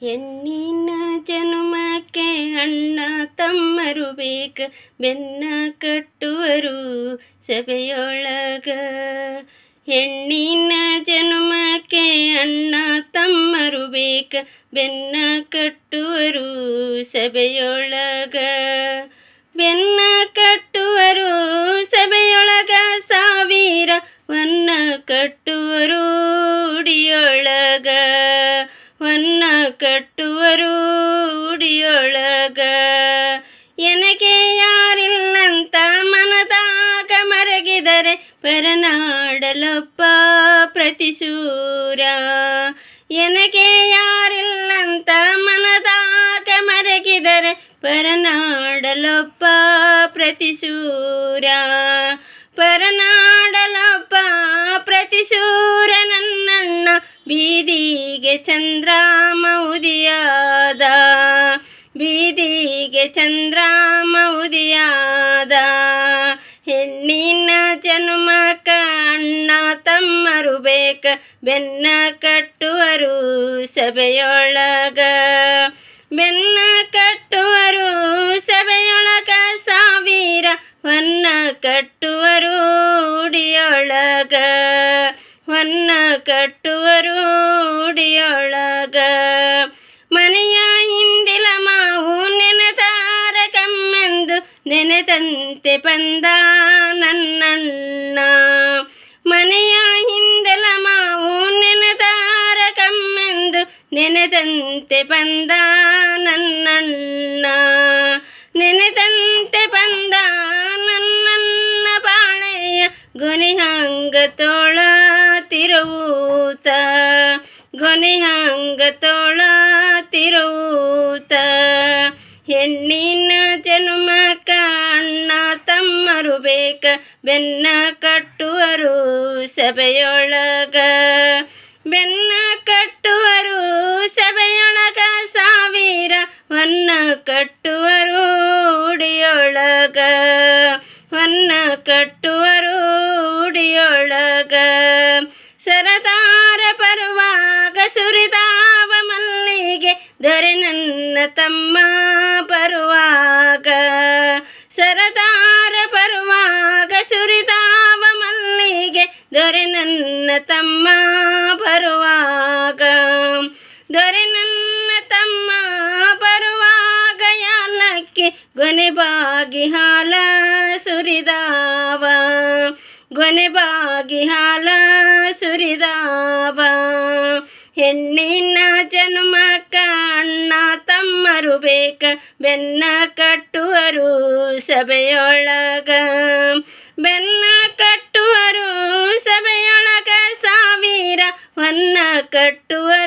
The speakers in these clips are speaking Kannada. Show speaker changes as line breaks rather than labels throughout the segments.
ಹೆಣ್ಣಿನ ಜನುಮಕ್ಕೆ ಅಣ್ಣ ತಮ್ಮರು ಬೇಕ, ಬೆನ್ನ ಕಟ್ಟುವರು ಸಭೆಯೊಳಗ. ಹೆಣ್ಣಿನ ಜನ್ಮಕ್ಕೆ ಅಣ್ಣ ತಮ್ಮರು ಬೇಕ, ಬೆನ್ನ ಕಟ್ಟುವರು ಸಭೆಯೊಳಗ. ಬೆನ್ನ ಕಟ್ಟುವರು ಸಭೆಯೊಳಗ ಸಾವಿರ, ವನ್ನ ಕಟ್ಟುವರು ಉಡಿಯೊಳಗ ವನ್ನ ಕಟ್ಟುವರು ಉಡಿಯೊಳಗ ಎನಗೆ ಯಾರಿಲ್ಲಂತ ಮನದಾಗ ಮರಗಿದರೆ ಪರನಾಡಲಪ್ಪ ಪ್ರತಿಶೂರ. ಎನಗೆ ಯಾರಿಲ್ಲಂತ ಮನದಾಗ ಮರಗಿದರೆ ಪರನಾಡಲಪ್ಪ ಪ್ರತಿಶೂರ. ಪರನಾಡಲಪ್ಪ ನನ್ನಣ್ಣ ಬೀದಿಗೆ ಚಂದ್ರಾಮ ಉದಿಯಾದ ಬೀದಿಗೆ ಚಂದ್ರಾಮ ಉದಿಯಾದ ಹೆಣ್ಣಿನ ಜನ್ಮ ಕಣ್ಣ ತಮ್ಮರು ಬೇಕ, ಬೆನ್ನ ಕಟ್ಟುವರು ಸಭೆಯೊಳಗ. ಬೆನ್ನ ಕಟ್ಟುವರು ಸಭೆಯೊಳಗ ಸಾವಿರ ಹೊನ್ನ ನೆನೆದಂತೆ ಬಂದ ನನ್ನಣ್ಣ. ಮನೆಯ ಹಿಂದಲ ಮಾವು ನೆನೆದಾರ ಕಮ್ಮೆಂದು ನೆನೆದಂತೆ ಬಂದ ನನ್ನಣ್ಣ. ನೆನೆದಂತೆ ಬಂದ ನನ್ನಣ್ಣ ಬಾಳೆಯ ಗೊನೆಹಂಗ ತೋಳ ತಿರುವೂತ. ಗೊನೆಹಂಗ ತೋಳ ತಿರುವೂತ. ಹೆಣ್ಣಿನ ಬೇಕ ಬೆನ್ನ ಕಟ್ಟುವರು ಸಭೆಯೊಳಗ. ಬೆನ್ನ ಕಟ್ಟುವರು ಸಭೆಯೊಳಗ ಸಾವಿರ ವನ್ನ ಕಟ್ಟುವರು ಉಡಿಯೊಳಗ. ವನ್ನ ಕಟ್ಟುವರು ಉಡಿಯೊಳಗ. ಸರದಾರ ಬರುವಾಗ ಸುರಿದಾವ ಮಲ್ಲಿಗೆ ದೊರೆ ನನ್ನ ತಮ್ಮ. ನನ್ನ ತಮ್ಮ ಬರುವಾಗ ಯಾಲಕ್ಕೆ ಗೊನೆ ಬಾಗಿ ಹಾಲ ಸುರಿದಾವ? ಗೊನೆ ಬಾಗಿ ಹಾಲ ಸುರಿದಾವ? ಹೆಣ್ಣಿನ ಜನ್ಮ ಅಣ್ಣ ತಮ್ಮರು ಬೇಕ, ಬೆನ್ನ ಕಟ್ಟುವರು ಸಭೆಯೊಳಗ. ಬೆನ್ನ ಕಟ್ಟುವರು ಸಭೆಯೊಳಗ ಸಾವಿರ, ಹೊನ್ನ ಕಟ್ಟುವರು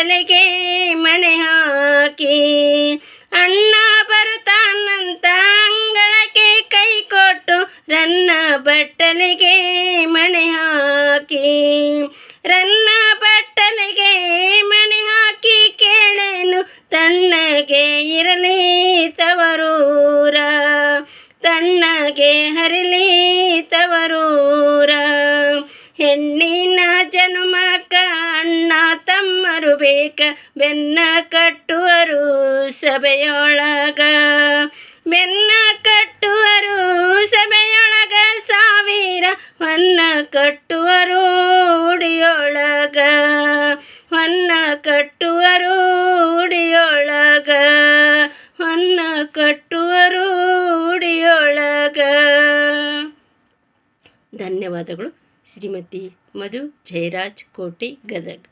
ಬಟ್ಟಲಿಗೆ ಮಣೆ ಹಾಕಿ ಅಣ್ಣ ಬರುತ್ತಾನಂತ ಅಂಗಳಕ್ಕೆ ಕೈ ಕೊಟ್ಟು ರನ್ನ ಬಟ್ಟಲಿಗೆ ಮಣೆ ಹಾಕಿ. ರನ್ನ ಬಟ್ಟಲಿಗೆ ಮಣೆ ಹಾಕಿ ಕೇಳೇನು ತಣ್ಣಗೆ ಇರಲಿ ತವರೂರ. ತಣ್ಣಗೆ ಹರಿಲಿ ತವರೂರ. ಹೆಣ್ಣಿನ ಜನ್ಮ ತಮ್ಮರು ಬೆನ್ನ ಕಟ್ಟುವರು ಸಭೆಯೊಳಗ. ಬೆನ್ನ ಕಟ್ಟುವರು ಸಭೆಯೊಳಗ ಸಾವಿರ ಹೊನ್ನ ಕಟ್ಟುವರು ಉಡಿಯೊಳಗ. ಹೊನ್ನ ಕಟ್ಟುವರು ಉಡಿಯೊಳಗ. ಹೊನ್ನ ಕಟ್ಟುವರು ಉಡಿಯೊಳಗ. ಧನ್ಯವಾದಗಳು. ಶ್ರೀಮತಿ ಮಧು ಜಯರಾಜ್ ಕೋಟಿ ಗದಗ್.